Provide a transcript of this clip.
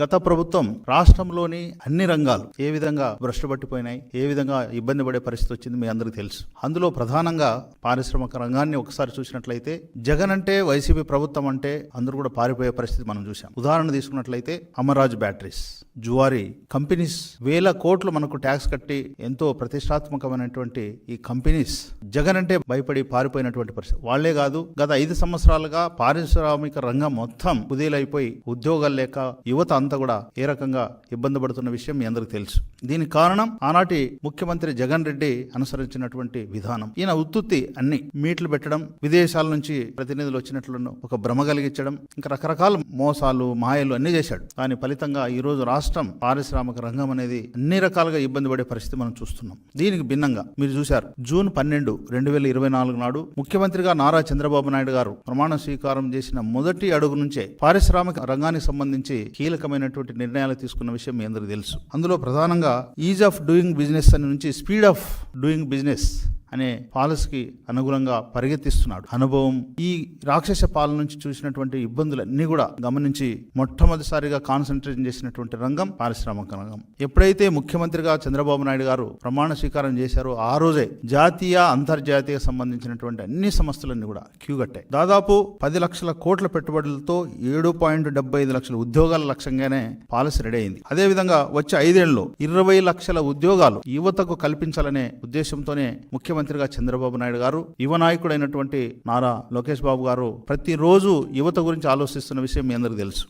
గత ప్రభుత్వం రాష్ట్రంలోని అన్ని రంగాలు ఏ విధంగా భ్రష్టుపట్టిపోయినాయి ఏ విధంగా ఇబ్బంది పడే పరిస్థితి వచ్చింది మీ అందరికీ తెలుసు. అందులో ప్రధానంగా పారిశ్రామిక రంగాన్ని ఒకసారి చూసినట్లయితే జగన్ అంటే వైసీపీ ప్రభుత్వం అంటే అందరూ కూడా పారిపోయే పరిస్థితి మనం చూసాం ఉదాహరణ తీసుకున్నట్లయితే అమరాజ్ బ్యాటరీస్ జువారీ కంపెనీస్ వేల కోట్లు మనకు ట్యాక్స్ కట్టి ఎంతో ప్రతిష్టాత్మకమైనటువంటి ఈ కంపెనీస్ జగన్ అంటే భయపడి పారిపోయినటువంటి పరిస్థితి. వాళ్ళే కాదు గత ఐదు సంవత్సరాలుగా పారిశ్రామిక రంగం మొత్తం కుదేలైపోయి ఉద్యోగాలు లేక యువత అంతా కూడా ఏ రకంగా ఇబ్బంది పడుతున్న విషయం మీ అందరికీ తెలుసు. దీనికి కారణం ఆనాటి ముఖ్యమంత్రి జగన్ రెడ్డి అనుసరించినటువంటి విధానం. ఈయన ఉత్తుత్తి అన్ని మీట్లు పెట్టడం విదేశాల నుంచి ప్రతినిధులు వచ్చినట్లను ఒక భ్రమ కలిగించడం ఇంకా రకరకాల మోసాలు మాయలు అన్ని చేశాడు. దాని ఫలితంగా ఈ రోజు రాష్ట్రం పారిశ్రామిక రంగం అనేది అన్ని రకాలుగా ఇబ్బంది పడే పరిస్థితి మనం చూస్తున్నాం. దీనికి భిన్నంగా మీరు చూశారు జూన్ పన్నెండు రెండు వేల ఇరవై నాలుగు నాడు ముఖ్యమంత్రిగా నారా చంద్రబాబు నాయుడు గారు ప్రమాణ స్వీకారం చేసిన మొదటి అడుగు నుంచే పారిశ్రామిక రంగానికి సంబంధించి కీలకమైన కీలకమైనటువంటి నిర్ణయాలు తీసుకున్న విషయం మీ అందరికీ తెలుసు. అందులో ప్రధానంగా ఈజ్ ఆఫ్ డూయింగ్ బిజినెస్ అని నుంచి స్పీడ్ ఆఫ్ డూయింగ్ బిజినెస్ అనే పాలసీకి అనుగుణంగా పరిగెత్తిస్తున్నాడు. అనుభవం ఈ రాక్షస పాలన నుంచి చూసినటువంటి ఇబ్బందులన్నీ కూడా గమనించి మొట్టమొదటిసారిగా కాన్సన్ట్రేషన్ చేసినటువంటి రంగం పారిశ్రామిక రంగం. ఎప్పుడైతే ముఖ్యమంత్రిగా చంద్రబాబు నాయుడు గారు ప్రమాణ స్వీకారం చేశారో ఆ రోజే జాతీయ అంతర్జాతీయ సంబంధించినటువంటి అన్ని సంస్థలన్నీ కూడా క్యూ కట్టాయి. దాదాపు పది లక్షల కోట్ల పెట్టుబడులతో ఏడు పాయింట్ డెబ్బై ఐదు లక్షల ఉద్యోగాల లక్ష్యంగానే పాలసీ రెడీ అయింది. అదేవిధంగా వచ్చే ఐదేళ్ళలో ఇరవై లక్షల ఉద్యోగాలు యువతకు కల్పించాలనే ఉద్దేశంతోనే ముఖ్యమంత్రి ముఖ్యమంత్రిగా చంద్రబాబు నాయుడు గారు యువ నాయకుడైనటువంటి నారా లోకేష్ బాబు గారు ప్రతిరోజు యువత గురించి ఆలోచిస్తున్న విషయం మీ అందరికీ తెలుసు.